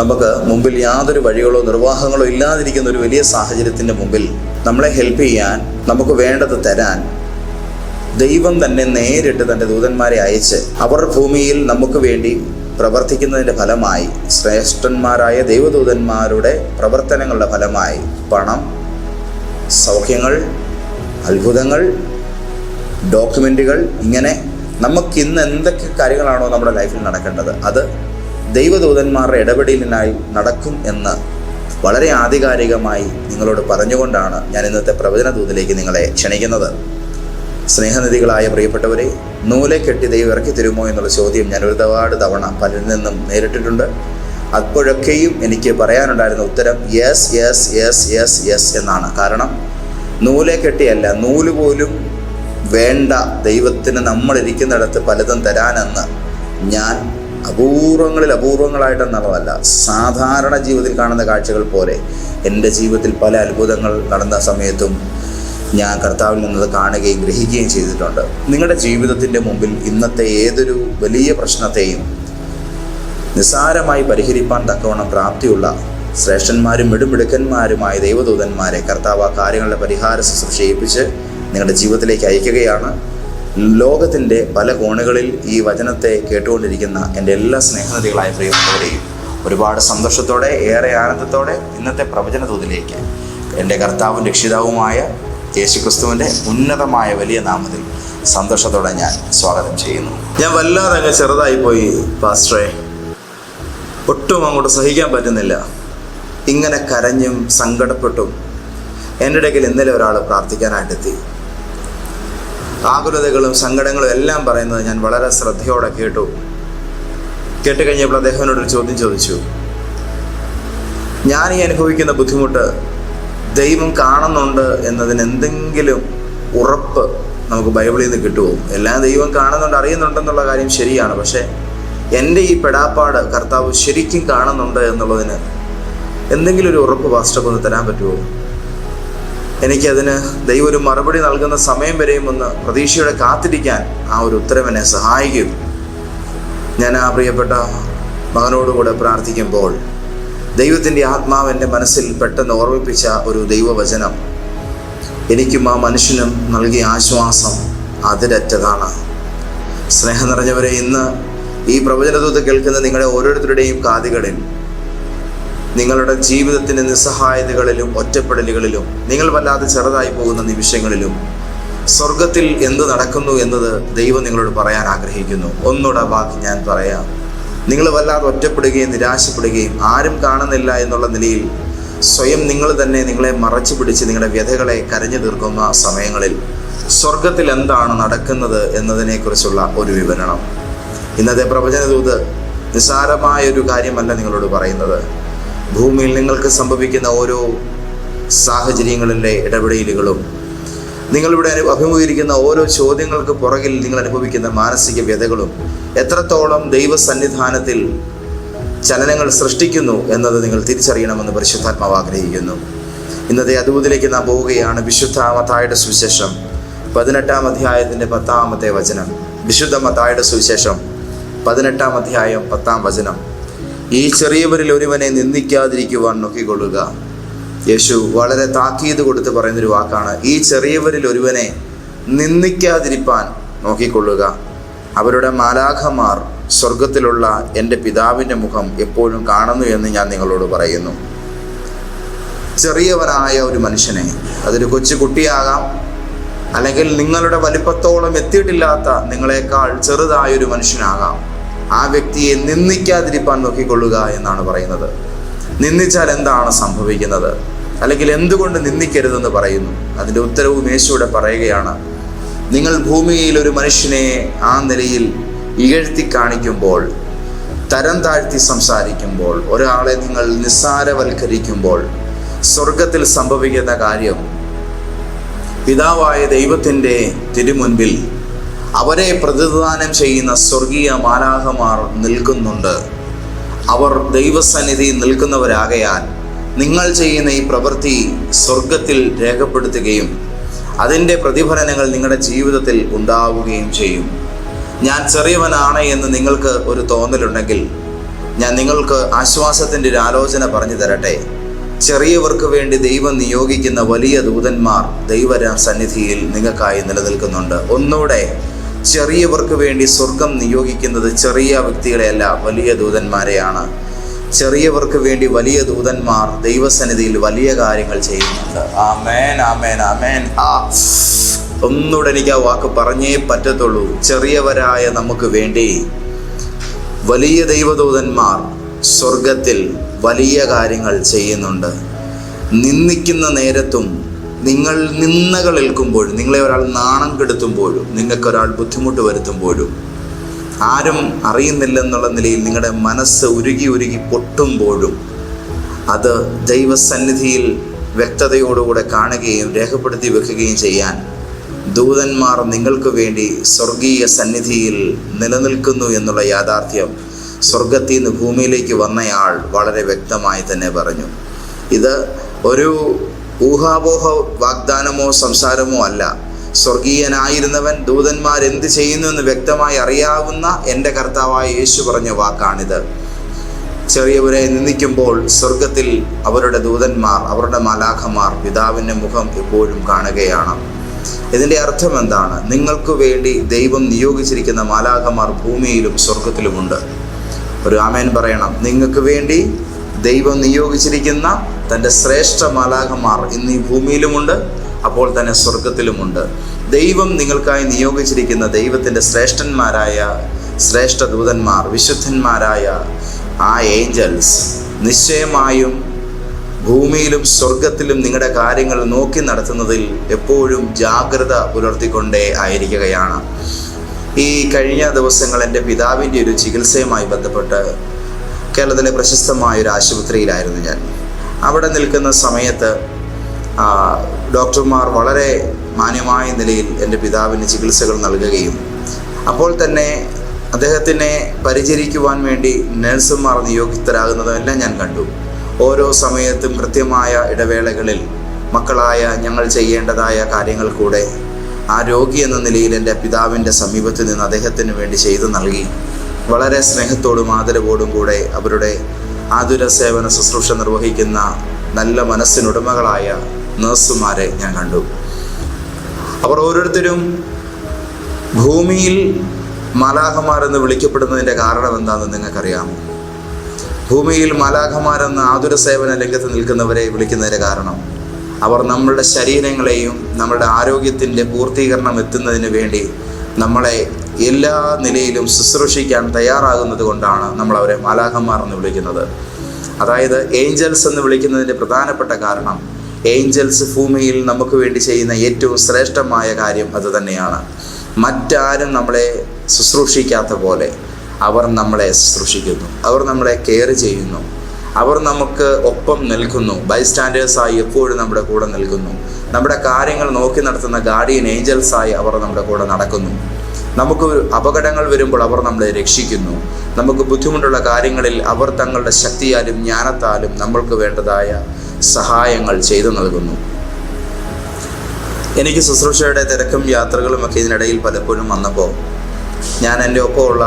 നമുക്ക് മുമ്പിൽ യാതൊരു വഴികളോ നിർവാഹങ്ങളോ ഇല്ലാതിരിക്കുന്ന ഒരു വലിയ സാഹചര്യത്തിന്റെ മുമ്പിൽ നമ്മളെ ഹെൽപ്പ് ചെയ്യാൻ നമുക്ക് വേണ്ടത് തരാൻ ദൈവം തന്നെ നേരിട്ട് തന്റെ ദൂതന്മാരെ അയച്ച് അവർ ഭൂമിയിൽ നമുക്ക് വേണ്ടി പ്രവർത്തിക്കുന്നതിന്റെ ഫലമായി ശ്രേഷ്ഠന്മാരായ ദൈവദൂതന്മാരുടെ പ്രവർത്തനങ്ങളുടെ ഫലമായി പണം സൗഖ്യങ്ങൾ അത്ഭുതങ്ങൾ ഡോക്യുമെന്റുകൾ ഇങ്ങനെ നമുക്ക് ഇന്ന് എന്തൊക്കെ കാര്യങ്ങളാണോ നമ്മുടെ ലൈഫിൽ നടക്കേണ്ടത് അത് ദൈവദൂതന്മാരുടെ ഇടപെടലിനായി നടക്കും എന്ന് വളരെ ആധികാരികമായി നിങ്ങളോട് പറഞ്ഞുകൊണ്ടാണ് ഞാൻ ഇന്നത്തെ പ്രവചന ദൂതിലേക്ക് നിങ്ങളെ ക്ഷണിക്കുന്നത്. സ്നേഹനിധികളായ പ്രിയപ്പെട്ടവരെ നൂലെ കെട്ടി ദൈവം ഇറക്കി തരുമോ എന്നുള്ള ചോദ്യം ഞാൻ ഒരുപാട് തവണ പലരിൽ നിന്നും നേരിട്ടിട്ടുണ്ട്. അപ്പോഴൊക്കെയും എനിക്ക് പറയാനുണ്ടായിരുന്ന ഉത്തരം yes yes yes yes yes എന്നാണ്. കാരണം നൂലെ കെട്ടിയല്ല നൂൽ പോലും വേണ്ട ദൈവത്തിന് നമ്മളിരിക്കുന്നിടത്ത് പലതും തരാനെന്ന് ഞാൻ അപൂർവങ്ങളിൽ അപൂർവങ്ങളായിട്ടെന്നുള്ളതല്ല സാധാരണ ജീവിതത്തിൽ കാണുന്ന കാഴ്ചകൾ പോലെ എന്റെ ജീവിതത്തിൽ പല അത്ഭുതങ്ങൾ നടന്ന സമയത്തും ഞാൻ കർത്താവിൽ നിന്നത് കാണുകയും ഗ്രഹിക്കുകയും ചെയ്തിട്ടുണ്ട്. നിങ്ങളുടെ ജീവിതത്തിന്റെ മുമ്പിൽ ഇന്നത്തെ ഏതൊരു വലിയ പ്രശ്നത്തെയും നിസ്സാരമായി പരിഹരിപ്പാൻ തക്കവണ്ണം പ്രാപ്തിയുള്ള ശ്രേഷ്ഠന്മാരും മിടുമിടുക്കന്മാരുമായ ദൈവദൂതന്മാരെ കർത്താവ് ആ കാര്യങ്ങളുടെ പരിഹാര ശുശ്രൂഷ ഏൽപ്പിച്ച് നിങ്ങളുടെ ജീവിതത്തിലേക്ക് അയക്കുകയാണ്. ലോകത്തിന്റെ പല കോണുകളിൽ ഈ വചനത്തെ കേട്ടുകൊണ്ടിരിക്കുന്ന എന്റെ എല്ലാ സ്നേഹനദികളായ പ്രിയപ്പെട്ടവരെയും ഒരുപാട് സന്തോഷത്തോടെ ഏറെ ആനന്ദത്തോടെ ഇന്നത്തെ പ്രവചന തോതിലേക്ക് എന്റെ കർത്താവും രക്ഷിതാവുമായ യേശുക്രിസ്തുവിന്റെ ഉന്നതമായ വലിയ നാമത്തിൽ സന്തോഷത്തോടെ ഞാൻ സ്വാഗതം ചെയ്യുന്നു. ഞാൻ വല്ലാതെ അങ്ങ് ചെറുതായി പോയി പാസ്റ്ററെ. ഒട്ടും അങ്ങോട്ട് സഹിക്കാൻ പറ്റുന്നില്ല. ഇങ്ങനെ കരഞ്ഞും സങ്കടപ്പെട്ടും എന്റെ ഇടയ്ക്കിൽ ഇന്നലെ ഒരാൾ പ്രാർത്ഥിക്കാനായിട്ടെത്തി. ആകുലതകളും സങ്കടങ്ങളും എല്ലാം പറയുന്നത് ഞാൻ വളരെ ശ്രദ്ധയോടെ കേട്ടു. കേട്ട് കഴിഞ്ഞപ്പോൾ അദ്ദേഹം ഒരു ചോദ്യം ചോദിച്ചു. ഞാൻ ഈ അനുഭവിക്കുന്ന ബുദ്ധിമുട്ട് ദൈവം കാണുന്നുണ്ട് എന്നതിന് എന്തെങ്കിലും ഉറപ്പ് നമുക്ക് ബൈബിളിൽ നിന്ന് കിട്ടുമോ എല്ലാം ദൈവം കാണുന്നുണ്ട് അറിയുന്നുണ്ടെന്നുള്ള കാര്യം ശരിയാണ്. പക്ഷേ എന്റെ ഈ പെടാപ്പാട് കർത്താവ് ശരിക്കും കാണുന്നുണ്ട് എന്നുള്ളതിന് എന്തെങ്കിലും ഒരു ഉറപ്പ് വാസ്റ്റപ്പ് ഒന്ന് തരാൻ പറ്റുമോ എനിക്കതിന് ദൈവം ഒരു മറുപടി നൽകുന്ന സമയം വരെയും ഒന്ന് പ്രതീക്ഷയോടെ കാത്തിരിക്കാൻ ആ ഒരു ഉത്തരം എന്നെ സഹായിക്കും. ഞാൻ ആ പ്രിയപ്പെട്ട മകനോടുകൂടെ പ്രാർത്ഥിക്കുമ്പോൾ ദൈവത്തിന്റെ ആത്മാവ് എന്റെ മനസ്സിൽ പെട്ടെന്ന് ഓർമ്മിപ്പിച്ച ഒരു ദൈവവചനം. എനിക്കും ആ മനുഷ്യനും നൽകിയ ആശ്വാസം അതിരറ്റതാണ്. സ്നേഹം നിറഞ്ഞവരെ ഇന്ന് ഈ പ്രവചനദൂത് കേൾക്കുന്ന നിങ്ങളുടെ ഓരോരുത്തരുടെയും കാതുകളിൽ നിങ്ങളുടെ ജീവിതത്തിന്റെ നിസ്സഹായതകളിലും ഒറ്റപ്പെടലുകളിലും നിങ്ങൾ വല്ലാതെ ചെറുതായി പോകുന്ന നിമിഷങ്ങളിലും സ്വർഗത്തിൽ എന്ത് നടക്കുന്നു എന്നത് ദൈവം നിങ്ങളോട് പറയാൻ ആഗ്രഹിക്കുന്നു. ഒന്നുകൂടെ ബാക്കി ഞാൻ പറയാം. നിങ്ങൾ വല്ലാതെ ഒറ്റപ്പെടുകയും നിരാശപ്പെടുകയും ആരും കാണുന്നില്ല എന്നുള്ള നിലയിൽ സ്വയം നിങ്ങൾ തന്നെ നിങ്ങളെ മറച്ചു പിടിച്ച് നിങ്ങളുടെ വ്യഥകളെ കരഞ്ഞു തീർക്കുന്ന സമയങ്ങളിൽ സ്വർഗത്തിൽ എന്താണ് നടക്കുന്നത് എന്നതിനെക്കുറിച്ചുള്ള ഒരു വിവരണം. ഇന്നത്തെ പ്രവചനദൂത് നിസ്സാരമായ ഒരു കാര്യമല്ല നിങ്ങളോട് പറയുന്നത്. ഭൂമിയിൽ നിങ്ങൾക്ക് സംഭവിക്കുന്ന ഓരോ സാഹചര്യങ്ങളിലെ ഇടപെടലുകളും നിങ്ങളിവിടെ അഭിമുഖീകരിക്കുന്ന ഓരോ ചോദ്യങ്ങൾക്ക് പുറകിൽ നിങ്ങൾ അനുഭവിക്കുന്ന മാനസിക വ്യതകളും എത്രത്തോളം ദൈവസന്നിധാനത്തിൽ ചലനങ്ങൾ സൃഷ്ടിക്കുന്നു എന്നത് നിങ്ങൾ തിരിച്ചറിയണമെന്ന് പരിശുദ്ധാത്മാവ് ആഗ്രഹിക്കുന്നു. ഇന്നത്തെ അതുവതിലേക്ക് നാം പോവുകയാണ് വിശുദ്ധ മത്തായുടെ സുവിശേഷം പതിനെട്ടാം അധ്യായത്തിന്റെ പത്താമത്തെ വചനം. വിശുദ്ധ മത്തായുടെ സുവിശേഷം പതിനെട്ടാം അധ്യായം പത്താം വചനം. ഈ ചെറിയവരിൽ ഒരുവനെ നിന്ദിക്കാതിരിക്കുവാൻ നോക്കിക്കൊള്ളുക. യേശു വളരെ താക്കീത് കൊടുത്ത് പറയുന്നൊരു വാക്കാണ്. ഈ ചെറിയവരിൽ ഒരുവനെ നിന്ദിക്കാതിരിപ്പാൻ നോക്കിക്കൊള്ളുക. അവരുടെ മാലാഖമാർ സ്വർഗത്തിലുള്ള എന്റെ പിതാവിന്റെ മുഖം എപ്പോഴും കാണുന്നു എന്ന് ഞാൻ നിങ്ങളോട് പറയുന്നു. ചെറിയവനായ ഒരു മനുഷ്യനെ അതൊരു കൊച്ചു കുട്ടിയാകാം അല്ലെങ്കിൽ നിങ്ങളുടെ വലിപ്പത്തോളം എത്തിയിട്ടില്ലാത്ത നിങ്ങളെക്കാൾ ചെറുതായ ഒരു മനുഷ്യനാകാം. ആ വ്യക്തിയെ നിന്ദിക്കാതിരിപ്പാൻ നോക്കിക്കൊള്ളുക എന്നാണ് പറയുന്നത്. നിന്ദിച്ചാൽ എന്താണ് സംഭവിക്കുന്നത്? അല്ലെങ്കിൽ എന്തുകൊണ്ട് നിന്ദിക്കരുതെന്ന് പറയുന്നു? അതിന്റെ ഉത്തരവും യേശുവിടെ പറയുകയാണ്. നിങ്ങൾ ഭൂമിയിൽ ഒരു മനുഷ്യനെ ആ നിലയിൽ ഇകഴ്ത്തി കാണിക്കുമ്പോൾ തരം താഴ്ത്തി സംസാരിക്കുമ്പോൾ ഒരാളെ നിങ്ങൾ നിസ്സാരവൽക്കരിക്കുമ്പോൾ സ്വർഗത്തിൽ സംഭവിക്കുന്ന കാര്യം പിതാവായ ദൈവത്തിന്റെ തിരുമുൻപിൽ അവരെ പ്രതിദാനം ചെയ്യുന്ന സ്വർഗീയ മാലാഹമാർ നിൽക്കുന്നുണ്ട്. അവർ ദൈവസന്നിധി നിൽക്കുന്നവരാകയാൽ നിങ്ങൾ ചെയ്യുന്ന ഈ പ്രവൃത്തി സ്വർഗത്തിൽ രേഖപ്പെടുത്തുകയും അതിന്റെ പ്രതിഫലനങ്ങൾ നിങ്ങളുടെ ജീവിതത്തിൽ ഉണ്ടാവുകയും ചെയ്യും. ഞാൻ ചെറിയവനാണ് എന്ന് നിങ്ങൾക്ക് ഒരു തോന്നലുണ്ടെങ്കിൽ ഞാൻ നിങ്ങൾക്ക് ആശ്വാസത്തിന്റെ ഒരു ആലോചന പറഞ്ഞു തരട്ടെ. ചെറിയവർക്ക് വേണ്ടി ദൈവം നിയോഗിക്കുന്ന വലിയ ദൂതന്മാർ ദൈവര സന്നിധിയിൽ നിങ്ങൾക്കായി നിലനിൽക്കുന്നുണ്ട്. ഒന്നുകൂടെ ചെറിയവർക്ക് വേണ്ടി സ്വർഗം നിയോഗിക്കുന്നത് ചെറിയ വ്യക്തികളെയല്ല വലിയ ദൂതന്മാരെയാണ്. ചെറിയവർക്ക് വേണ്ടി വലിയ ദൂതന്മാർ ദൈവസന്നിധിയിൽ വലിയ കാര്യങ്ങൾ ചെയ്യുന്നുണ്ട്. ആമേൻ ആമേൻ ആമേൻ. ആ ഒന്നുകൂടെ എനിക്ക് ആ വാക്ക് പറഞ്ഞേ പറ്റത്തുള്ളൂ. ചെറിയവരായ നമുക്ക് വേണ്ടി വലിയ ദൈവദൂതന്മാർ സ്വർഗത്തിൽ വലിയ കാര്യങ്ങൾ ചെയ്യുന്നുണ്ട്. നിന്ദിക്കുന്ന നേരത്തും നിങ്ങൾ നിന്നകൾ ഏൽക്കുമ്പോഴും നിങ്ങളെ ഒരാൾ നാണം കെടുത്തുമ്പോഴും നിങ്ങൾക്കൊരാൾ ബുദ്ധിമുട്ട് വരുത്തുമ്പോഴും ആരും അറിയുന്നില്ലെന്നുള്ള നിലയിൽ നിങ്ങളുടെ മനസ്സ് ഉരുകി ഉരുകി പൊട്ടുമ്പോഴും അത് ദൈവസന്നിധിയിൽ വ്യക്തതയോടുകൂടെ കാണുകയും രേഖപ്പെടുത്തി വെക്കുകയും ചെയ്യാൻ ദൂതന്മാർ നിങ്ങൾക്ക് വേണ്ടി സ്വർഗീയ സന്നിധിയിൽ നിലനിൽക്കുന്നു എന്നുള്ള യാഥാർത്ഥ്യം സ്വർഗത്തിൽ നിന്ന് ഭൂമിയിലേക്ക് വന്നയാൾ വളരെ വ്യക്തമായി തന്നെ പറഞ്ഞു. ഇത് ഒരു ഊഹാപോഹ വാഗ്ദാനമോ സംസാരമോ അല്ല. സ്വർഗീയനായിരുന്നവൻ ദൂതന്മാർ എന്ത് ചെയ്യുന്നു എന്ന് വ്യക്തമായി അറിയാവുന്ന എന്റെ കർത്താവായ യേശു പറഞ്ഞ വാക്കാണിത്. ചെറിയവരെ നിന്ദിക്കുമ്പോൾ സ്വർഗത്തിൽ അവരുടെ ദൂതന്മാർ അവരുടെ മാലാഖമാർ പിതാവിന്റെ മുഖം എപ്പോഴും കാണുകയാണ്. ഇതിന്റെ അർത്ഥം എന്താണ്? നിങ്ങൾക്ക് വേണ്ടി ദൈവം നിയോഗിച്ചിരിക്കുന്ന മാലാഖമാർ ഭൂമിയിലും സ്വർഗത്തിലുമുണ്ട്. ഒരു ആമേൻ പറയണം. നിങ്ങൾക്ക് വേണ്ടി ദൈവം നിയോഗിച്ചിരിക്കുന്ന തന്റെ ശ്രേഷ്ഠ മാലാഖമാർ ഇന്ന് ഈ ഭൂമിയിലുമുണ്ട് അപ്പോൾ തന്നെ സ്വർഗത്തിലുമുണ്ട് ദൈവം നിങ്ങൾക്കായി നിയോഗിച്ചിരിക്കുന്ന ദൈവത്തിന്റെ ശ്രേഷ്ഠന്മാരായ ശ്രേഷ്ഠ ദൂതന്മാർ വിശുദ്ധന്മാരായ ആ ഏഞ്ചൽസ് നിശ്ചയമായും ഭൂമിയിലും സ്വർഗത്തിലും നിങ്ങളുടെ കാര്യങ്ങൾ നോക്കി നടത്തുന്നതിൽ എപ്പോഴും ജാഗ്രത പുലർത്തിക്കൊണ്ടേ ആയിരിക്കുകയാണ്. ഈ കഴിഞ്ഞ ദിവസങ്ങൾ എന്റെ പിതാവിന്റെ ഒരു ചികിത്സയുമായി ബന്ധപ്പെട്ട് കേരളത്തിലെ പ്രശസ്തമായ ഒരു ആശുപത്രിയിലായിരുന്നു ഞാൻ. അവിടെ നിൽക്കുന്ന സമയത്ത് ഡോക്ടർമാർ വളരെ മാന്യമായ നിലയിൽ എന്റെ പിതാവിന് ചികിത്സകൾ നൽകുകയും അപ്പോൾ തന്നെ അദ്ദേഹത്തിനെ പരിചരിക്കുവാൻ വേണ്ടി നഴ്സുമാർ നിയോഗിതരാകുന്നതും എല്ലാം ഞാൻ കണ്ടു. ഓരോ സമയത്തും കൃത്യമായ ഇടവേളകളിൽ മക്കളായ ഞങ്ങൾ ചെയ്യേണ്ടതായ കാര്യങ്ങൾ കൂടെ ആ രോഗി എന്ന നിലയിൽ എന്റെ പിതാവിന്റെ സമീപത്ത് നിന്ന് അദ്ദേഹത്തിന് വേണ്ടി ചെയ്തു നൽകി. വളരെ സ്നേഹത്തോടും ആദരവോടും കൂടെ അവരുടെ ആതുര സേവന ശുശ്രൂഷ നിർവഹിക്കുന്ന നല്ല മനസ്സിനുടമകളായ നഴ്സുമാരെ ഞാൻ കണ്ടു. അവർ ഓരോരുത്തരും ഭൂമിയിൽ മാലാഖമാർ എന്ന് വിളിക്കപ്പെടുന്നതിന്റെ കാരണം എന്താണെന്ന് നിങ്ങൾക്കറിയാമോ ഭൂമിയിൽ മാലാഖമാരെന്ന് ആതുര സേവന രംഗത്ത് നിൽക്കുന്നവരെ വിളിക്കുന്നതിന്റെ കാരണം അവർ നമ്മളുടെ ശരീരങ്ങളെയും നമ്മളുടെ ആരോഗ്യത്തിന്റെ പൂർത്തീകരണം എത്തുന്നതിന് വേണ്ടി നമ്മളെ എല്ലാ നിലയിലും ശുശ്രൂഷിക്കാൻ തയ്യാറാകുന്നത് കൊണ്ടാണ് നമ്മൾ അവരെ മാലാഖന്മാർ എന്ന് വിളിക്കുന്നത്. അതായത് ഏഞ്ചൽസ് എന്ന് വിളിക്കുന്നതിന്റെ പ്രധാനപ്പെട്ട കാരണം ഏഞ്ചൽസ് ഭൂമിയിൽ നമുക്ക് വേണ്ടി ചെയ്യുന്ന ഏറ്റവും ശ്രേഷ്ഠമായ കാര്യം അത് തന്നെയാണ്. മറ്റാരും നമ്മളെ ശുശ്രൂഷിക്കാത്ത പോലെ അവർ നമ്മളെ ശുശ്രൂഷിക്കുന്നു. അവർ നമ്മളെ കെയർ ചെയ്യുന്നു. അവർ നമുക്ക് ഒപ്പം നിൽക്കുന്നു. ബൈസ്റ്റാൻഡേഴ്സായി എപ്പോഴും നമ്മുടെ കൂടെ നിൽക്കുന്നു. നമ്മുടെ കാര്യങ്ങൾ നോക്കി നടത്തുന്ന ഗാർഡിയൻ ഏഞ്ചൽസായി അവർ നമ്മുടെ കൂടെ നടക്കുന്നു. നമുക്ക് അപകടങ്ങൾ വരുമ്പോൾ അവർ നമ്മളെ രക്ഷിക്കുന്നു. നമുക്ക് ബുദ്ധിമുട്ടുള്ള കാര്യങ്ങളിൽ അവർ തങ്ങളുടെ ശക്തിയാലും ജ്ഞാനത്താലും നമ്മൾക്ക് വേണ്ടതായ സഹായങ്ങൾ ചെയ്തു നൽകുന്നു. എനിക്ക് ശുശ്രൂഷയുടെ തിരക്കും യാത്രകളും ഒക്കെ ഇതിനിടയിൽ പലപ്പോഴും വന്നപ്പോൾ ഞാൻ എന്റെ ഒപ്പമുള്ള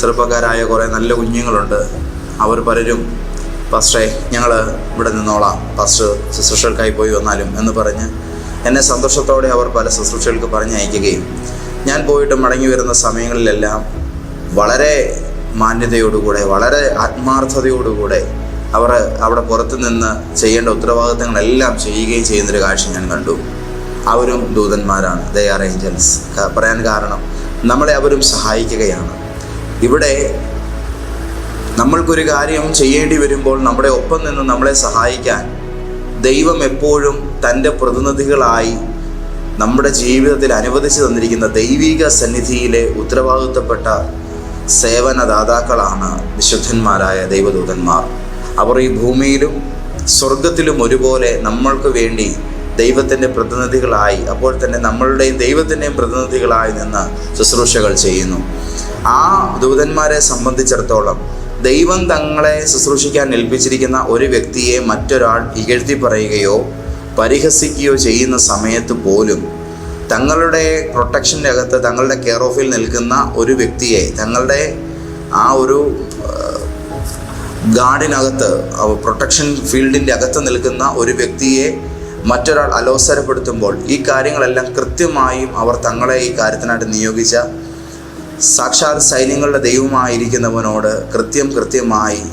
ചെറുപ്പക്കാരായ കുറേ നല്ല കുഞ്ഞുങ്ങളുണ്ട്. അവർ പലരും പാസ്റ്ററെ ഞങ്ങൾ ഇവിടെ നിന്നോളാം. പാസ്റ്റർ ശുശ്രൂഷകൾക്കായി പോയി വന്നാലും എന്ന് പറഞ്ഞ് എന്നെ സന്തോഷത്തോടെ അവർ പല ശുശ്രൂഷകൾക്ക് പറഞ്ഞയക്കുകയും ഞാൻ പോയിട്ട് മടങ്ങി വരുന്ന സമയങ്ങളിലെല്ലാം വളരെ മാന്യതയോടുകൂടെ വളരെ ആത്മാർത്ഥതയോടുകൂടെ അവർ അവിടെ പുറത്തു നിന്ന് ചെയ്യേണ്ട ഉത്തരവാദിത്തങ്ങളെല്ലാം ചെയ്യുകയും ചെയ്യുന്നൊരു കാഴ്ച ഞാൻ കണ്ടു. അവരും ദൂതന്മാരാണ് ദേ ആർ ഏഞ്ചൽസ് പറയാൻ കാരണം നമ്മളെ അവരും സഹായിക്കുകയാണ്. ഇവിടെ നമ്മൾക്കൊരു കാര്യം ചെയ്യേണ്ടി വരുമ്പോൾ നമ്മുടെ ഒപ്പം നിന്ന് നമ്മളെ സഹായിക്കാൻ ദൈവം എപ്പോഴും തന്റെ പ്രതിനിധികളായി നമ്മുടെ ജീവിതത്തിൽ അനുവദിച്ചു തന്നിരിക്കുന്ന ദൈവിക സന്നിധിയിലെ ഉത്തരവാദിത്തപ്പെട്ട സേവനദാതാക്കളാണ് വിശുദ്ധന്മാരായ ദൈവദൂതന്മാർ. അവർ ഈ ഭൂമിയിലും സ്വർഗത്തിലും ഒരുപോലെ നമ്മൾക്ക് വേണ്ടി ദൈവത്തിന്റെ പ്രതിനിധികളായി അപ്പോൾ തന്നെ നമ്മളുടെയും ദൈവത്തിന്റെയും പ്രതിനിധികളായി നിന്ന് ശുശ്രൂഷകൾ ചെയ്യുന്നു. ആ ദൂതന്മാരെ സംബന്ധിച്ചിടത്തോളം ദൈവം തങ്ങളെ ശുശ്രൂഷിക്കാൻ ഏൽപ്പിച്ചിരിക്കുന്ന ഒരു വ്യക്തിയെ മറ്റൊരാൾ ഇകഴ്ത്തി പറയുകയോ പരിഹസിക്കുകയോ ചെയ്യുന്ന സമയത്ത് പോലും തങ്ങളുടെ പ്രൊട്ടക്ഷന്റെ അകത്ത് തങ്ങളുടെ കെയർ ഓഫിൽ നിൽക്കുന്ന ഒരു വ്യക്തിയെ തങ്ങളുടെ ആ ഒരു ഗാർഡിനകത്ത് പ്രൊട്ടക്ഷൻ ഫീൽഡിന്റെ അകത്ത് നിൽക്കുന്ന ഒരു വ്യക്തിയെ മറ്റൊരാൾ അലോസരപ്പെടുത്തുമ്പോൾ ഈ കാര്യങ്ങളെല്ലാം കൃത്യമായും അവർ തങ്ങളെ ഈ കാര്യത്തിനായിട്ട് നിയോഗിച്ച സാക്ഷാത് സൈന്യങ്ങളുടെ ദൈവമായിരിക്കുന്നവനോട് കൃത്യം കൃത്യമായി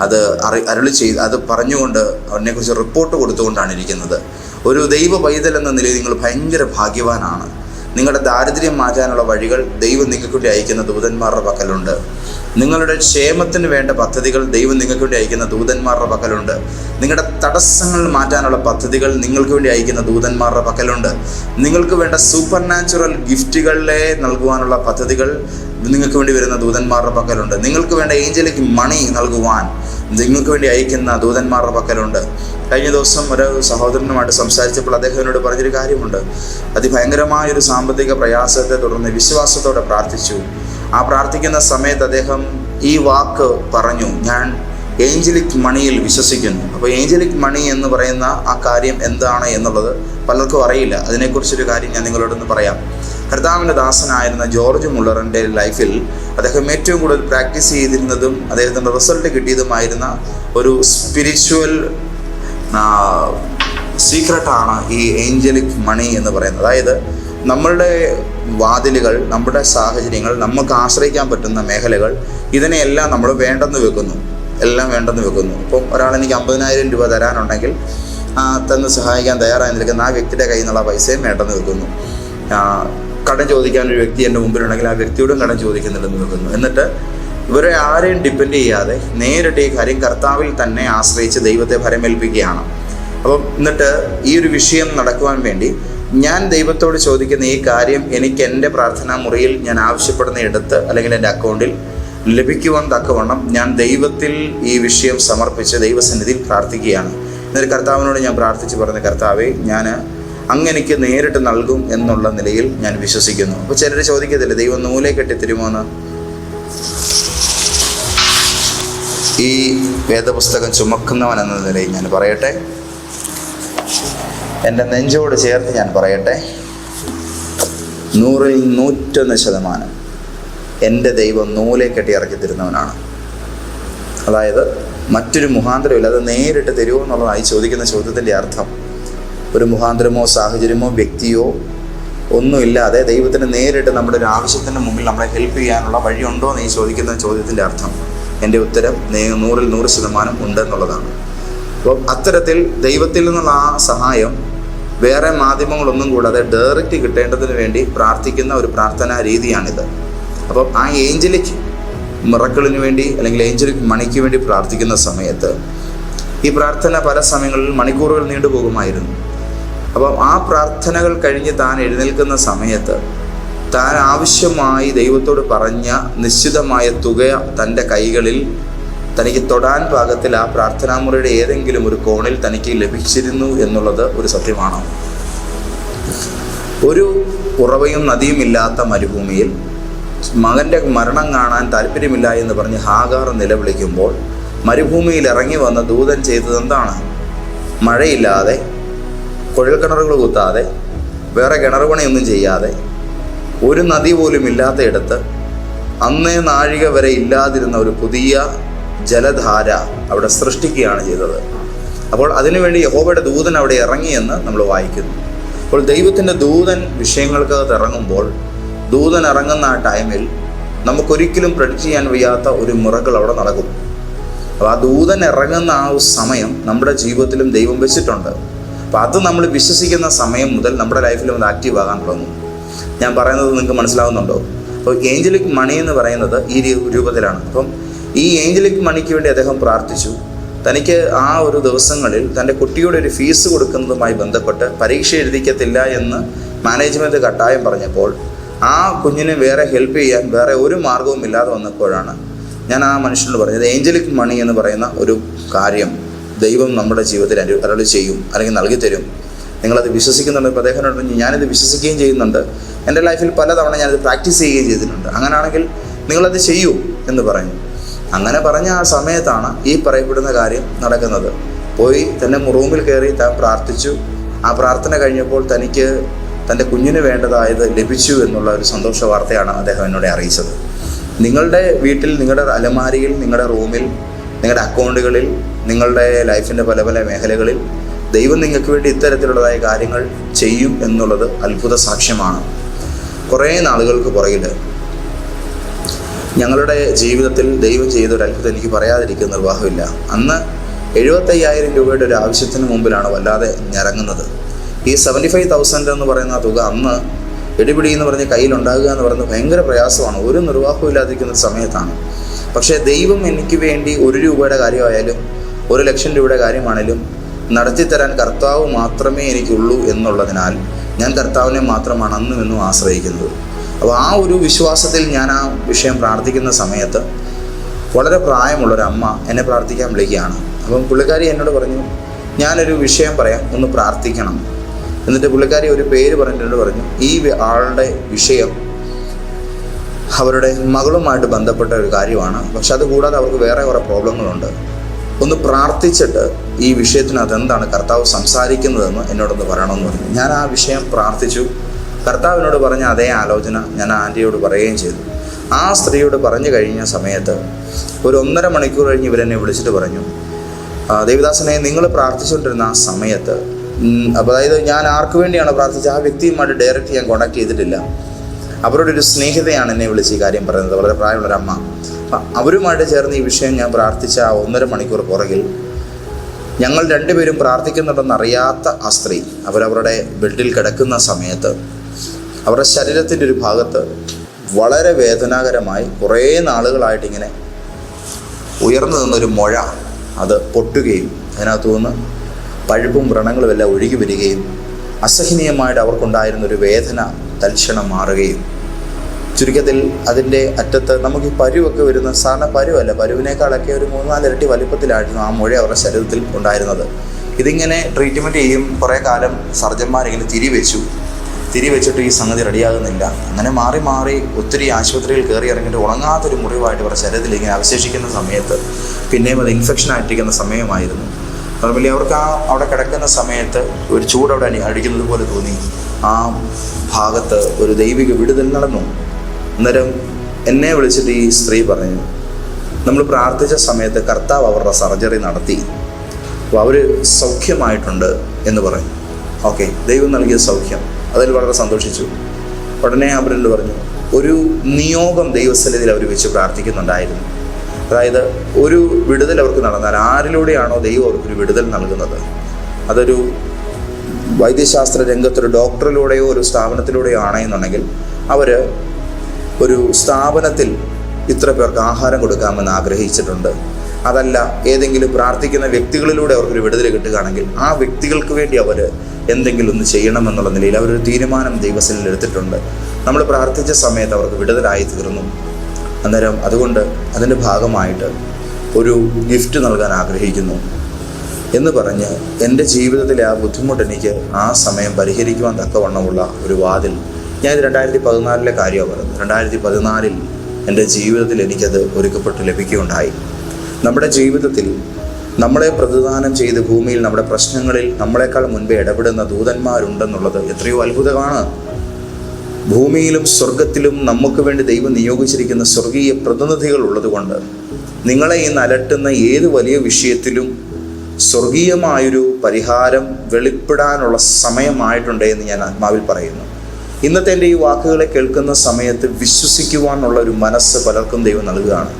അത് അറി അരുളി ചെയ്ത് അത് പറഞ്ഞുകൊണ്ട് അവനെക്കുറിച്ച് റിപ്പോർട്ട് കൊടുത്തുകൊണ്ടാണ് ഇരിക്കുന്നത്. ഒരു ദൈവ പൈതൽ എന്ന നിലയിൽ നിങ്ങൾ ഭയങ്കര ഭാഗ്യവാനാണ്. നിങ്ങളുടെ ദാരിദ്ര്യം മാറ്റാനുള്ള വഴികൾ ദൈവം നിങ്ങൾക്ക് വേണ്ടി അയക്കുന്ന ദൂതന്മാരുടെ പക്കലുണ്ട്. നിങ്ങളുടെ ക്ഷേമത്തിന് വേണ്ട പദ്ധതികൾ ദൈവം നിങ്ങൾക്ക് വേണ്ടി അയക്കുന്ന ദൂതന്മാരുടെ പക്കലുണ്ട്. നിങ്ങളുടെ തടസ്സങ്ങൾ മാറ്റാനുള്ള പദ്ധതികൾ നിങ്ങൾക്ക് വേണ്ടി അയക്കുന്ന ദൂതന്മാരുടെ പക്കലുണ്ട്. നിങ്ങൾക്ക് വേണ്ട സൂപ്പർ നാച്ചുറൽ ഗിഫ്റ്റുകളെ നൽകുവാനുള്ള പദ്ധതികൾ നിങ്ങൾക്ക് വേണ്ടി വരുന്ന ദൂതന്മാരുടെ പക്കലുണ്ട്. നിങ്ങൾക്ക് വേണ്ട ഏഞ്ചലിക്ക് മണി നൽകുവാൻ നിങ്ങൾക്ക് വേണ്ടി അയക്കുന്ന ദൂതന്മാരുടെ പക്കലുണ്ട്. കഴിഞ്ഞ ദിവസം ഒരു സഹോദരനുമായിട്ട് സംസാരിച്ചപ്പോൾ അദ്ദേഹം എന്നോട് പറഞ്ഞൊരു കാര്യമുണ്ട്. അതിഭയങ്കരമായ ഒരു സാമ്പത്തിക പ്രയാസത്തെ തുടർന്ന് വിശ്വാസത്തോടെ പ്രാർത്ഥിച്ചു. ആ പ്രാർത്ഥിക്കുന്ന സമയത്ത് അദ്ദേഹം ഈ വാക്ക് പറഞ്ഞു ഞാൻ ഏഞ്ചലിക് മണിയിൽ വിശ്വസിക്കുന്നു. അപ്പോൾ ഏഞ്ചലിക് മണി എന്ന് പറയുന്ന ആ കാര്യം എന്താണ് എന്നുള്ളത് പലർക്കും അറിയില്ല. അതിനെക്കുറിച്ചൊരു കാര്യം ഞാൻ നിങ്ങളോടൊന്ന് പറയാം. കർത്താവിന്റെ ദാസനായിരുന്ന ജോർജ് മുള്ളറിന്റെ ലൈഫിൽ അദ്ദേഹം ഏറ്റവും കൂടുതൽ പ്രാക്ടീസ് ചെയ്തിരുന്നതും അദ്ദേഹത്തിന്റെ റിസൾട്ട് കിട്ടിയതുമായിരുന്ന ഒരു സ്പിരിച്വൽ സീക്രട്ടാണ് ഈ ഏഞ്ചലിക് മണി എന്ന് പറയുന്നത്. അതായത് നമ്മളുടെ വാതിലുകൾ നമ്മുടെ സാഹചര്യങ്ങൾ നമുക്ക് ആശ്രയിക്കാൻ പറ്റുന്ന മേഖലകൾ ഇതിനെയെല്ലാം നമ്മൾ വേണ്ടെന്ന് വെക്കുന്നു. എല്ലാം വേണ്ടെന്ന് വെക്കുന്നു. ഇപ്പം ഒരാൾ എനിക്ക് അമ്പതിനായിരം രൂപ തരാനുണ്ടെങ്കിൽ തന്നെ സഹായിക്കാൻ തയ്യാറായി നിൽക്കുന്ന ആ വ്യക്തിയുടെ കയ്യിൽ നിന്നുള്ള പൈസയും വേണ്ടെന്ന് വെക്കുന്നു. കടം ചോദിക്കാൻ ഒരു വ്യക്തി എന്റെ മുമ്പിലുണ്ടെങ്കിൽ ആ വ്യക്തിയോടും കടം ചോദിക്കുന്നില്ലെന്ന് വെക്കുന്നു എന്നിട്ട് ഇവരെ ആരെയും ഡിപ്പെൻഡ് ചെയ്യാതെ നേരിട്ട് ഈ കാര്യം കർത്താവിൽ തന്നെ ആശ്രയിച്ച് ദൈവത്തെ ഭരമേൽപ്പിക്കുകയാണ്. അപ്പം എന്നിട്ട് ഈ ഒരു വിഷയം നടക്കുവാൻ വേണ്ടി ഞാൻ ദൈവത്തോട് ചോദിക്കുന്ന ഈ കാര്യം എനിക്ക് എന്റെ പ്രാർത്ഥനാ മുറിയിൽ ഞാൻ ആവശ്യപ്പെടുന്ന എടുത്ത് അല്ലെങ്കിൽ എന്റെ അക്കൗണ്ടിൽ ലഭിക്കുവാൻ തക്കവണ്ണം ഞാൻ ദൈവത്തിൽ ഈ വിഷയം സമർപ്പിച്ച് ദൈവസന്നിധിയിൽ പ്രാർത്ഥിക്കുകയാണ്. എന്നൊരു കർത്താവിനോട് ഞാൻ പ്രാർത്ഥിച്ച് പറഞ്ഞ കർത്താവെ ഞാൻ അങ്ങനെക്ക് നേരിട്ട് നൽകും എന്നുള്ള നിലയിൽ ഞാൻ വിശ്വസിക്കുന്നു. അപ്പോൾ ചിലർ ചോദിക്കത്തില്ല ദൈവം നൂലെ കെട്ടിത്തരുമോന്ന് ഈ വേദപുസ്തകം ചുമക്കുന്നവൻ എന്ന നിലയിൽ ഞാൻ പറയട്ടെ. എന്റെ നെഞ്ചോട് ചേർത്ത് ഞാൻ പറയട്ടെ. നൂറിൽ നൂറ്റൊന്ന് ശതമാനം എന്റെ ദൈവം നൂലെ കെട്ടി ഇറക്കി തരുന്നവനാണ്. അതായത് മറ്റൊരു മുഖാന്തരമില്ല അത് നേരിട്ട് തരുമോ എന്നുള്ളതായി ചോദിക്കുന്ന ചോദ്യത്തിന്റെ അർത്ഥം ഒരു മുഖാന്തരമോ സാഹചര്യമോ വ്യക്തിയോ ഒന്നുമില്ലാതെ ദൈവത്തിന് നേരിട്ട് നമ്മുടെ ഒരു ആവശ്യത്തിന്റെ മുമ്പിൽ നമ്മളെ ഹെൽപ്പ് ചെയ്യാനുള്ള വഴിയുണ്ടോ എന്ന് ഈ ചോദിക്കുന്ന ചോദ്യത്തിന്റെ അർത്ഥം. എന്റെ ഉത്തരം നൂറിൽ നൂറ് ശതമാനം ഉണ്ടെന്നുള്ളതാണ്. അപ്പം അത്തരത്തിൽ ദൈവത്തിൽ നിന്നുള്ള ആ സഹായം വേറെ മാധ്യമങ്ങളൊന്നും കൂടാതെ ഡയറക്റ്റ് കിട്ടേണ്ടതിന് വേണ്ടി പ്രാർത്ഥിക്കുന്ന ഒരു പ്രാർത്ഥനാ രീതിയാണിത്. അപ്പം ആ ഏഞ്ചലിക്ക് മിറക്കളിന് വേണ്ടി അല്ലെങ്കിൽ ഏഞ്ചലിക്ക് മണിക്ക് വേണ്ടി പ്രാർത്ഥിക്കുന്ന സമയത്ത് ഈ പ്രാർത്ഥന പല സമയങ്ങളിൽ മണിക്കൂറുകൾ നീണ്ടുപോകുമായിരുന്നു. അപ്പം ആ പ്രാർത്ഥനകൾ കഴിഞ്ഞ് താൻ എഴുന്നേൽക്കുന്ന സമയത്ത് താൻ ആവശ്യമായി ദൈവത്തോട് പറഞ്ഞ നിശ്ചിതമായ തുക തന്റെ കൈകളിൽ തനിക്ക് തൊടാൻ പാകത്തിൽ ആ പ്രാർത്ഥനാമുറിയുടെ ഏതെങ്കിലും ഒരു കോണിൽ തനിക്ക് ലഭിച്ചിരുന്നു എന്നുള്ളത് ഒരു സത്യമാണ്? ഒരു ഉറവയും നദിയും ഇല്ലാത്ത മരുഭൂമിയിൽ മകന്റെ മരണം കാണാൻ താല്പര്യമില്ല എന്ന് പറഞ്ഞ് ഹാഗാർ നിലവിളിക്കുമ്പോൾ മരുഭൂമിയിൽ ഇറങ്ങി വന്ന ദൂതൻ ചെയ്തത് എന്താണ്? മഴയില്ലാതെ കുഴൽക്കിണറുകൾ കുത്താതെ വേറെ കിണർ പണിയൊന്നും ചെയ്യാതെ ഒരു നദി പോലും ഇല്ലാത്തയിടത്ത് അന്നേ നാഴിക വരെ ഇല്ലാതിരുന്ന ഒരു പുതിയ ജലധാര അവിടെ സൃഷ്ടിക്കുകയാണ് ചെയ്തത്. അപ്പോൾ അതിനുവേണ്ടി യഹോബയുടെ ദൂതൻ അവിടെ ഇറങ്ങിയെന്ന് നമ്മൾ വായിക്കുന്നു. അപ്പോൾ ദൈവത്തിന്റെ ദൂതൻ വിഷയങ്ങൾക്കകത്ത് ഇറങ്ങുമ്പോൾ ദൂതൻ ഇറങ്ങുന്ന ആ ടൈമിൽ നമുക്കൊരിക്കലും പ്രഡിക്റ്റ് ചെയ്യാൻ വയ്യാത്ത ഒരു മുറകൾ അവിടെ നടക്കും. അപ്പോൾ ആ ദൂതൻ ഇറങ്ങുന്ന ആ സമയം നമ്മുടെ ജീവിതത്തിലും ദൈവം വെച്ചിട്ടുണ്ട്. അപ്പോൾ അത് നമ്മൾ വിശ്വസിക്കുന്ന സമയം മുതൽ നമ്മുടെ ലൈഫിൽ ഒന്ന് ആക്റ്റീവ് ആകാൻ തുടങ്ങും ഞാൻ പറയുന്നത് നിങ്ങൾക്ക് മനസ്സിലാവുന്നുണ്ടോ? അപ്പോൾ ഏഞ്ചലിക് മണി എന്ന് പറയുന്നത് ഈ രൂപത്തിലാണ്. അപ്പം ഈ ഏഞ്ചലിക് മണിക്ക് വേണ്ടി അദ്ദേഹം പ്രാർത്ഥിച്ചു. തനിക്ക് ആ ഒരു ദിവസങ്ങളിൽ തന്റെ കുട്ടിയുടെ ഒരു ഫീസ് കൊടുക്കുന്നതുമായി ബന്ധപ്പെട്ട് പരീക്ഷ എഴുതിക്കത്തില്ല എന്ന് മാനേജ്മെന്റ് കട്ടായം പറഞ്ഞപ്പോൾ ആ കുഞ്ഞിനെ വേറെ ഹെൽപ്പ് ചെയ്യാൻ വേറെ ഒരു മാർഗവും ഇല്ലാതെ വന്നപ്പോഴാണ് ഞാൻ ആ മനുഷ്യനോട് പറഞ്ഞത് ഏഞ്ചലിക് മണി എന്ന് പറയുന്ന ഒരു കാര്യം ദൈവം നമ്മുടെ ജീവിതത്തിൽ അനു അരളി ചെയ്യും അല്ലെങ്കിൽ നൽകി തരും. നിങ്ങളത് വിശ്വസിക്കുന്നുണ്ട്. ഇപ്പോൾ അദ്ദേഹം പറഞ്ഞു ഞാനിത് വിശ്വസിക്കുകയും ചെയ്യുന്നുണ്ട്. എന്റെ ലൈഫിൽ പലതവണ ഞാനത് പ്രാക്ടീസ് ചെയ്യുകയും ചെയ്തിട്ടുണ്ട്. അങ്ങനെയാണെങ്കിൽ നിങ്ങളത് ചെയ്യൂ എന്ന് പറഞ്ഞു. അങ്ങനെ പറഞ്ഞ ആ സമയത്താണ് ഈ പറയപ്പെടുന്ന കാര്യം നടക്കുന്നത്. പോയി തന്നെ റൂമിൽ കയറി താൻ പ്രാർത്ഥിച്ചു. ആ പ്രാർത്ഥന കഴിഞ്ഞപ്പോൾ തനിക്ക് തന്റെ കുഞ്ഞിന് വേണ്ടതായത് ലഭിച്ചു എന്നുള്ള ഒരു സന്തോഷ വാർത്തയാണ് അദ്ദേഹം എന്നോട് അറിയിച്ചത്. നിങ്ങളുടെ വീട്ടിൽ നിങ്ങളുടെ അലമാരിയിൽ നിങ്ങളുടെ റൂമിൽ നിങ്ങളുടെ അക്കൗണ്ടുകളിൽ നിങ്ങളുടെ ലൈഫിന്റെ പല പല മേഖലകളിൽ ദൈവം നിങ്ങൾക്ക് വേണ്ടി ഇത്തരത്തിലുള്ളതായ കാര്യങ്ങൾ ചെയ്യും എന്നുള്ളത് അത്ഭുത സാക്ഷ്യമാണ്. കുറേ നാളുകൾക്ക് പുറകിൽ ഞങ്ങളുടെ ജീവിതത്തിൽ ദൈവം ചെയ്ത ഒരു അത്ഭുതം എനിക്ക് പറയാതിരിക്കുന്ന നിർവാഹമില്ല അന്ന് എഴുപത്തയ്യായിരം രൂപയുടെ ഒരു ആവശ്യത്തിന് മുമ്പിലാണ് വല്ലാതെ ഞരങ്ങുന്നത്. ഈ സെവന്റി ഫൈവ് തൗസൻഡ് എന്ന് പറയുന്ന തുക അന്ന് ഇടിപിടി എന്ന് പറഞ്ഞ് കയ്യിലുണ്ടാകുക എന്ന് പറയുന്നത് ഭയങ്കര പ്രയാസമാണ്. ഒരു നിർവാഹവും ഇല്ലാതിരിക്കുന്ന സമയത്താണ്. പക്ഷേ ദൈവം എനിക്ക് വേണ്ടി ഒരു രൂപയുടെ കാര്യമായാലും ഒരു ലക്ഷം രൂപയുടെ കാര്യമാണെങ്കിലും നടത്തിത്തരാൻ കർത്താവ് മാത്രമേ എനിക്കുള്ളൂ എന്നുള്ളതിനാൽ ഞാൻ കർത്താവിനെ മാത്രമാണ് അന്നും എന്നും ആശ്രയിക്കുന്നത്. അപ്പോൾ ആ ഒരു വിശ്വാസത്തിൽ ഞാൻ ആ വിഷയം പ്രാർത്ഥിക്കുന്ന സമയത്ത് വളരെ പ്രായമുള്ളൊരു അമ്മ എന്നെ പ്രാർത്ഥിക്കാൻ വിളിക്കുകയാണ്. അപ്പം പുള്ളിക്കാരി എന്നോട് പറഞ്ഞു ഞാനൊരു വിഷയം പറയാം ഒന്ന് പ്രാർത്ഥിക്കണം. എന്നിട്ട് പുള്ളിക്കാരി ഒരു പേര് പറഞ്ഞിട്ട് പറഞ്ഞു ഈ ആളുടെ വിഷയം അവരുടെ മകളുമായിട്ട് ബന്ധപ്പെട്ട ഒരു കാര്യമാണ്. പക്ഷെ അതുകൂടാതെ അവർക്ക് വേറെ കുറേ പ്രോബ്ലങ്ങളുണ്ട്. ഒന്ന് പ്രാർത്ഥിച്ചിട്ട് ഈ വിഷയത്തിനകത്ത് എന്താണ് കർത്താവ് സംസാരിക്കുന്നതെന്ന് എന്നോടൊന്ന് പറയണമെന്ന് പറഞ്ഞു. ഞാൻ ആ വിഷയം പ്രാർത്ഥിച്ചു. കർത്താവിനോട് പറഞ്ഞ അതേ ആലോചന ഞാൻ ആന്റിയോട് പറയുകയും ചെയ്തു. ആ സ്ത്രീയോട് പറഞ്ഞു കഴിഞ്ഞ സമയത്ത് ഒരു ഒന്നര മണിക്കൂർ കഴിഞ്ഞ് ഇവരെന്നെ വിളിച്ചിട്ട് പറഞ്ഞു ദേവിദാസനെ നിങ്ങൾ പ്രാർത്ഥിച്ചുകൊണ്ടിരുന്ന ആ സമയത്ത് അതായത് ഞാൻ ആർക്ക് വേണ്ടിയാണ് പ്രാർത്ഥിച്ചത്? ആ വ്യക്തിയുമായിട്ട് ഡയറക്റ്റ് ഞാൻ കോൺടാക്ട് ചെയ്തിട്ടില്ല. അവരുടെ ഒരു സ്നേഹിതയാണ് എന്നെ വിളിച്ച് ഈ കാര്യം പറയുന്നത്. വളരെ പ്രായമുള്ളൊരു അമ്മ. അവരുമായിട്ട് ചേർന്ന് ഈ വിഷയം ഞാൻ പ്രാർത്ഥിച്ച ആ ഒന്നര മണിക്കൂർ പുറകിൽ ഞങ്ങൾ രണ്ടുപേരും പ്രാർത്ഥിക്കുന്നുണ്ടെന്ന് അറിയാത്ത ആ സ്ത്രീ അവരവരുടെ ബെഡിൽ കിടക്കുന്ന സമയത്ത് അവരുടെ ശരീരത്തിന്റെ ഒരു ഭാഗത്ത് വളരെ വേദനാകരമായി കുറേ നാളുകളായിട്ട് ഇങ്ങനെ ഉയർന്നു നിന്നൊരു മുഴ അത് പൊട്ടുകയും അതിനകത്തു നിന്ന് പഴുപ്പും വ്രണങ്ങളും എല്ലാം ഒഴുകി വരികയും അസഹനീയമായിട്ട് അവർക്കുണ്ടായിരുന്നൊരു വേദന തൽക്ഷണം മാറുകയും ചുരുക്കത്തിൽ അതിന്റെ അറ്റത്ത് നമുക്ക് ഈ പരുവൊക്കെ വരുന്ന സാധാരണ പരുവല്ല. പരുവിനേക്കാളൊക്കെ ഒരു മൂന്നാലിരട്ടി വലിപ്പത്തിലായിരുന്നു ആ മുഴ അവരുടെ ശരീരത്തിൽ ഉണ്ടായിരുന്നത്. ഇതിങ്ങനെ ട്രീറ്റ്മെന്റ് ചെയ്യും. കുറേ കാലം സർജന്മാരിങ്ങനെ തിരി വെച്ചിട്ട് ഈ സംഗതി റെഡിയാകുന്നില്ല അങ്ങനെ മാറി മാറി ഒത്തിരി ആശുപത്രിയിൽ കയറി ഇറങ്ങിയിട്ട് ഉണങ്ങാത്തൊരു മുറിവായിട്ട് ഇവരുടെ ശരീരത്തിൽ ഇങ്ങനെ അവശേഷിക്കുന്ന സമയത്ത് പിന്നെയും അത് ഇൻഫെക്ഷൻ ആയിട്ടിരിക്കുന്ന സമയമായിരുന്നു. നോർമലി അവർക്ക് ആ അവിടെ കിടക്കുന്ന സമയത്ത് ഒരു ചൂട് അവിടെ അടി- അടിക്കുന്നത് പോലെ തോന്നി. ആ ഭാഗത്ത് ഒരു ദൈവിക വിടുതൽ നടന്നു. അന്നേരം എന്നെ വിളിച്ചിട്ട് ഈ സ്ത്രീ പറഞ്ഞു നമ്മൾ പ്രാർത്ഥിച്ച സമയത്ത് കർത്താവ് അവരുടെ സർജറി നടത്തി. അപ്പോൾ അവർ സൗഖ്യമായിട്ടുണ്ട് എന്ന് പറഞ്ഞു. ഓക്കെ ദൈവം നൽകിയ സൗഖ്യം. അതിൽ വളരെ സന്തോഷിച്ചു. ഉടനെ അവരോട് പറഞ്ഞു ഒരു നിയോഗം ദൈവസ്ഥലത്തിൽ അവർ വെച്ച് പ്രാർത്ഥിക്കുന്നുണ്ടായിരുന്നു. അതായത് ഒരു വിടുതൽ അവർക്ക് നടന്നാൽ ആരിലൂടെയാണോ ദൈവം അവർക്കൊരു വിടുതൽ നൽകുന്നത്? അതൊരു വൈദ്യശാസ്ത്ര രംഗത്തൊരു ഡോക്ടറിലൂടെയോ ഒരു സ്ഥാപനത്തിലൂടെയോ ആണെന്നുണ്ടെങ്കിൽ അവർ ഒരു സ്ഥാപനത്തിൽ ഇത്ര പേർക്ക് ആഹാരം കൊടുക്കാമെന്ന് ആഗ്രഹിച്ചിട്ടുണ്ട്. അതല്ല ഏതെങ്കിലും പ്രാർത്ഥിക്കുന്ന വ്യക്തികളിലൂടെ അവർക്കൊരു വിടുതൽ കിട്ടുകയാണെങ്കിൽ ആ വ്യക്തികൾക്ക് വേണ്ടി അവർ എന്തെങ്കിലും ഒന്ന് ചെയ്യണമെന്നുള്ള നിലയിൽ അവരൊരു തീരുമാനം ദൈവസനിൽ എടുത്തിട്ടുണ്ട്. നമ്മൾ പ്രാർത്ഥിച്ച സമയത്ത് അവർക്ക് വിടുതലായി തീർന്നു. അന്നേരം അതുകൊണ്ട് അതിന്റെ ഭാഗമായിട്ട് ഒരു ഗിഫ്റ്റ് നൽകാൻ ആഗ്രഹിക്കുന്നു. എന്ന് പറഞ്ഞ് എന്റെ ജീവിതത്തിലെ ആ ബുദ്ധിമുട്ട് എനിക്ക് ആ സമയം പരിഹരിക്കുവാൻ തക്കവണ്ണമുള്ള ഒരു വാതിൽ ഞാൻ രണ്ടായിരത്തി പതിനാലിലെ കാര്യമാണ് പറയുന്നത് രണ്ടായിരത്തി പതിനാലിൽ എന്റെ ജീവിതത്തിൽ എനിക്കത് ഒരുക്കപ്പെട്ട് ലഭിക്കുകയുണ്ടായി. നമ്മുടെ ജീവിതത്തിൽ നമ്മളെ പ്രതിദാനം ചെയ്ത് ഭൂമിയിൽ നമ്മുടെ പ്രശ്നങ്ങളിൽ നമ്മളെക്കാൾ മുൻപേ ഇടപെടുന്ന ദൂതന്മാരുണ്ടെന്നുള്ളത് എത്രയോ അത്ഭുതമാണ്. ഭൂമിയിലും സ്വർഗത്തിലും നമുക്ക് വേണ്ടി ദൈവം നിയോഗിച്ചിരിക്കുന്ന സ്വർഗീയ പ്രതിനിധികൾ ഉള്ളതുകൊണ്ട് നിങ്ങളെ ഇന്ന് അലട്ടുന്ന ഏത് വലിയ വിഷയത്തിലും സ്വർഗീയമായൊരു പരിഹാരം വെളിപ്പെടാനുള്ള സമയമായിട്ടുണ്ട് എന്ന് ഞാൻ ആത്മാവിൽ പറയുന്നു. ഇന്നത്തെ എന്റെ ഈ വാക്കുകളെ കേൾക്കുന്ന സമയത്ത് വിശ്വസിക്കുവാനുള്ള ഒരു മനസ്സ് പലർക്കും ദൈവം നൽകുകയാണ്.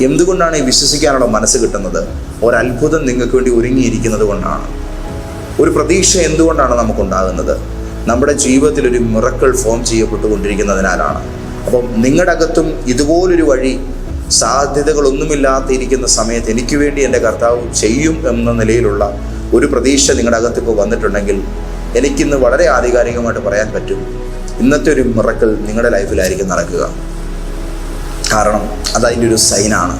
എന്തുകൊണ്ടാണ് ഈ വിശ്വസിക്കാനുള്ള മനസ്സ് കിട്ടുന്നത്? ഒരത്ഭുതം നിങ്ങൾക്ക് വേണ്ടി ഒരുങ്ങിയിരിക്കുന്നത് കൊണ്ടാണ്. ഒരു പ്രതീക്ഷ എന്തുകൊണ്ടാണ് നമുക്കുണ്ടാകുന്നത്? നമ്മുടെ ജീവിതത്തിൽ ഒരു മിറക്കൾ ഫോം ചെയ്യപ്പെട്ടുകൊണ്ടിരിക്കുന്നതിനാലാണ്. അപ്പം നിങ്ങളുടെ അകത്തും ഇതുപോലൊരു വഴി സാധ്യതകളൊന്നുമില്ലാത്തിരിക്കുന്ന സമയത്ത് എനിക്ക് വേണ്ടി എന്റെ കർത്താവ് ചെയ്യും എന്ന നിലയിലുള്ള ഒരു പ്രതീക്ഷ നിങ്ങളുടെ അകത്ത് ഇപ്പോൾ വന്നിട്ടുണ്ടെങ്കിൽ എനിക്കിന്ന് വളരെ ആധികാരികമായിട്ട് പറയാൻ പറ്റും. ഇന്നത്തെ ഒരു മിറക്കൽ നിങ്ങളുടെ ലൈഫിലായിരിക്കും നടക്കുക. കാരണം അതതിന്റെ ഒരു സൈനാണ്.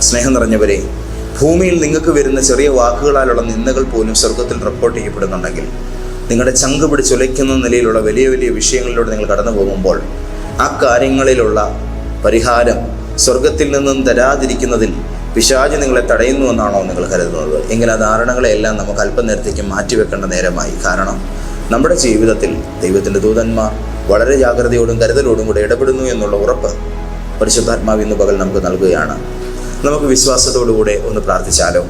സ്നേഹം നിറഞ്ഞവരെ ഭൂമിയിൽ നിങ്ങൾക്ക് വരുന്ന ചെറിയ വാക്കുകളാലുള്ള നിന്ദകൾ പോലും സ്വർഗത്തിൽ റിപ്പോർട്ട് ചെയ്യപ്പെടുന്നുണ്ടെങ്കിൽ നിങ്ങളുടെ ചങ്ക് പിടിച്ചുലയ്ക്കുന്ന നിലയിലുള്ള വലിയ വലിയ വിഷയങ്ങളിലൂടെ നിങ്ങൾ കടന്നു പോകുമ്പോൾ ആ കാര്യങ്ങളിലുള്ള പരിഹാരം സ്വർഗത്തിൽ നിന്നും തരാതിരിക്കുന്നതിൽ പിശാച് നിങ്ങളെ തടയുന്നുവെന്നാണോ നിങ്ങൾ കരുതുന്നത്? എങ്കിൽ ആ ധാരണകളെല്ലാം നമുക്ക് അല്പനേരത്തേക്ക് മാറ്റിവെക്കേണ്ട നേരമായി. കാരണം നമ്മുടെ ജീവിതത്തിൽ ദൈവത്തിന്റെ ദൂതന്മാർ വളരെ ജാഗ്രതയോടും കരുതലോടും കൂടെ ഇടപെടുന്നു എന്നുള്ള ഉറപ്പ് പരിശുദ്ധാത്മാവ് ഇന്ന് പകൽ നമുക്ക് നൽകുകയാണ്. നമുക്ക് വിശ്വാസത്തോടുകൂടെ ഒന്ന് പ്രാർത്ഥിച്ചാലോ?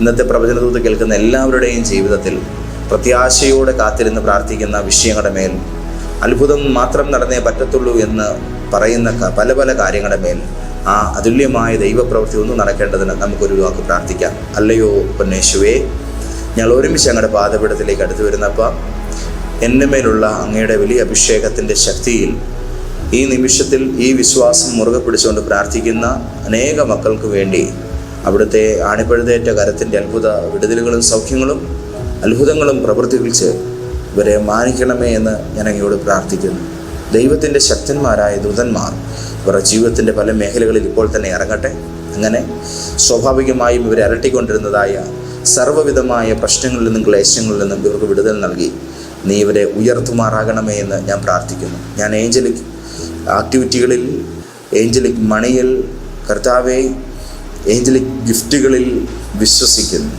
ഇന്നത്തെ പ്രവചനദൂത് കേൾക്കുന്ന എല്ലാവരുടെയും ജീവിതത്തിൽ പ്രത്യാശയോടെ കാത്തിരുന്ന് പ്രാർത്ഥിക്കുന്ന വിഷയങ്ങളുടെ മേൽ അത്ഭുതം മാത്രം നടന്നേ പറ്റത്തുള്ളൂ എന്ന് പറയുന്ന പല പല കാര്യങ്ങളുടെ മേൽ ആ അതുല്യമായ ദൈവപ്രവൃത്തി ഒന്നും നടക്കേണ്ടതിന് നമുക്കൊരു വാക്ക് പ്രാർത്ഥിക്കാം. അല്ലയോ പൊന്നേശുവേ ഞങ്ങൾ ഒരുമിച്ച് ഞങ്ങളുടെ പാതപീഠത്തിലേക്ക് അടുത്തു വരുന്നപ്പോൾ എന്റെ മേലുള്ള അങ്ങയുടെ വലിയ അഭിഷേകത്തിന്റെ ശക്തിയിൽ ഈ നിമിഷത്തിൽ ഈ വിശ്വാസം മുറുകെ പിടിച്ചുകൊണ്ട് പ്രാർത്ഥിക്കുന്ന അനേക മക്കൾക്ക് വേണ്ടി അവിടുത്തെ ആണിപ്പഴുതേറ്റ കരത്തിന്റെ അത്ഭുത വിടുതലുകളും സൗഖ്യങ്ങളും അത്ഭുതങ്ങളും പ്രവർത്തിപ്പിച്ച് ഇവരെ മാനിക്കണമേ എന്ന് ഞാൻ അങ്ങയോട് പ്രാർത്ഥിക്കുന്നു. ദൈവത്തിന്റെ ശക്തന്മാരായ ദൂതന്മാർ ഇവരുടെ ജീവിതത്തിന്റെ പല മേഖലകളിൽ ഇപ്പോൾ തന്നെ ഇറങ്ങട്ടെ. അങ്ങനെ സ്വാഭാവികമായും ഇവരെ അലട്ടിക്കൊണ്ടിരുന്നതായ സർവവിധമായ പ്രശ്നങ്ങളിൽ നിന്നും ക്ലേശങ്ങളിൽ നിന്നും ഇവർക്ക് വിടുതൽ നൽകി. നീ ഇവരെ ഉയർത്തുമാറാകണമേ എന്ന് ഞാൻ പ്രാർത്ഥിക്കുന്നു. ഞാൻ ഏഞ്ചലിക് ആക്ടിവിറ്റികളിൽ ഏഞ്ചലിക് മണിയിൽ കർത്താവെ ഏഞ്ചലിക് ഗിഫ്റ്റുകളിൽ വിശ്വസിക്കുന്നു.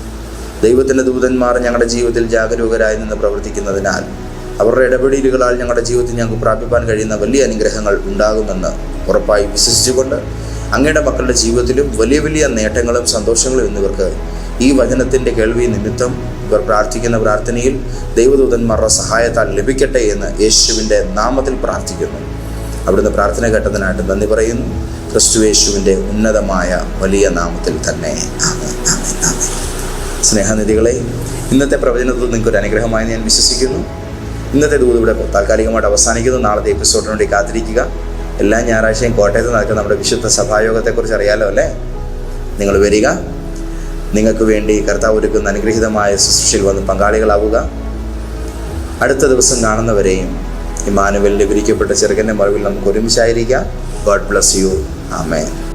ദൈവത്തിന്റെ ദൂതന്മാർ ഞങ്ങളുടെ ജീവിതത്തിൽ ജാഗരൂകരായി നിന്ന് പ്രവർത്തിക്കുന്നതിനാൽ അവരുടെ ഇടപെടലുകളാൽ ഞങ്ങളുടെ ജീവിതത്തിൽ ഞങ്ങൾക്ക് പ്രാപിപ്പാൻ കഴിയുന്ന വലിയ അനുഗ്രഹങ്ങൾ ഉണ്ടാകുമെന്ന് ഉറപ്പായി വിശ്വസിച്ചുകൊണ്ട് അങ്ങയുടെ മക്കളുടെ ജീവിതത്തിലും വലിയ വലിയ നേട്ടങ്ങളും സന്തോഷങ്ങളും എന്നിവർക്ക് ഈ വചനത്തിന്റെ കേൾവി നിമിത്തം ഇവർ പ്രാർത്ഥിക്കുന്ന പ്രാർത്ഥനയിൽ ദൈവദൂതന്മാരുടെ സഹായത്താൽ ലഭിക്കട്ടെ എന്ന് യേശുവിന്റെ നാമത്തിൽ പ്രാർത്ഥിക്കുന്നു. അവിടുന്ന് പ്രാർത്ഥന കേട്ടതിനായിട്ട് നന്ദി പറയുന്നു. ക്രിസ്തു യേശുവിന്റെ ഉന്നതമായ വലിയ നാമത്തിൽ തന്നെ. സ്നേഹനിധികളെ ഇന്നത്തെ പ്രവചനത്തിൽ നിങ്ങൾക്ക് ഒരു അനുഗ്രഹമായി ഞാൻ വിശ്വസിക്കുന്നു. ഇന്നത്തെ ദൂത് ഇവിടെ താൽക്കാലികമായിട്ട് അവസാനിക്കുന്നു. നാളത്തെ എപ്പിസോഡിന് വേണ്ടി കാത്തിരിക്കുക. എല്ലാ ഞായറാഴ്ചയും കോട്ടയത്ത് നടക്കുന്ന നമ്മുടെ വിശുദ്ധ സഭായോഗത്തെക്കുറിച്ച് അറിയാലോ അല്ലേ? നിങ്ങൾ വരിക. നിങ്ങൾക്ക് വേണ്ടി കർത്താവ് ഒരുക്കുന്ന അനുഗ്രഹീതമായ ശുശ്രൂഷയിൽ വന്ന് പങ്കാളികളാവുക. അടുത്ത ദിവസം കാണുന്നവരെയും ഇമാനുവലിന്റെ വിരിക്കപ്പെട്ട ചെറുക്കന്റെ മറവിൽ നമുക്ക് ഒരുമിച്ചായിരിക്കാം. God bless you amen